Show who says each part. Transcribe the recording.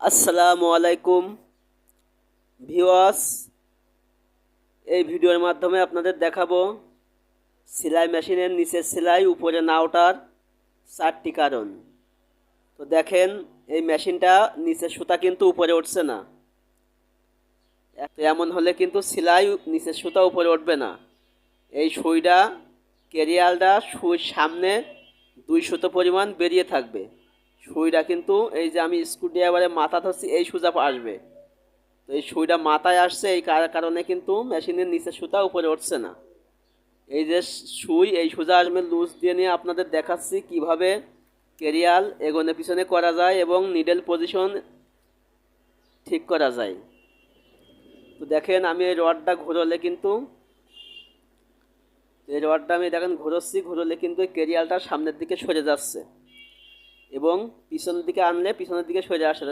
Speaker 1: আসসালামু আলাইকুম। ভিওয়াস এই ভিডিওর মাধ্যমে আপনাদের দেখাবো সেলাই মেশিনের নিচের সেলাই, উপরে না ওঠার চারটি কারণ। তো দেখেন, এই মেশিনটা নিচের সুতা কিন্তু উপরে উঠছে না। এমন হলে কিন্তু সেলাই নিচের সুতা উপরে উঠবে না। এই সুইটা কেরিয়ালটা সুইর সামনে দুই সুতো পরিমাণ বেরিয়ে থাকবে। সুইটা কিন্তু এই যে আমি স্ক্রুড্রাইভারে মাথা ধরছি, এই সুজা আসবে। তো এই সুইটা মাথায় আসছে, এই কার- কারণে কিন্তু মেশিনের নিচের সুতা উপরে উঠছে না। এই যে সুই, এই সুজা আসবে লুজ দিয়ে নিয়ে আপনাদের দেখাচ্ছি কীভাবে কেরিয়াল এগোনে পিছনে করা যায় এবং নিডেল পজিশন ঠিক করা যায়। তো দেখেন আমি এই রডটা ঘোরলে কিন্তু, এই রডটা আমি দেখেন ঘোরচ্ছি, ঘোরলে কিন্তু কেরিয়ালটা সামনের দিকে সরে যাচ্ছে। এবং পিছনের দিকে আনলে পিছনের দিকে সোজা আসে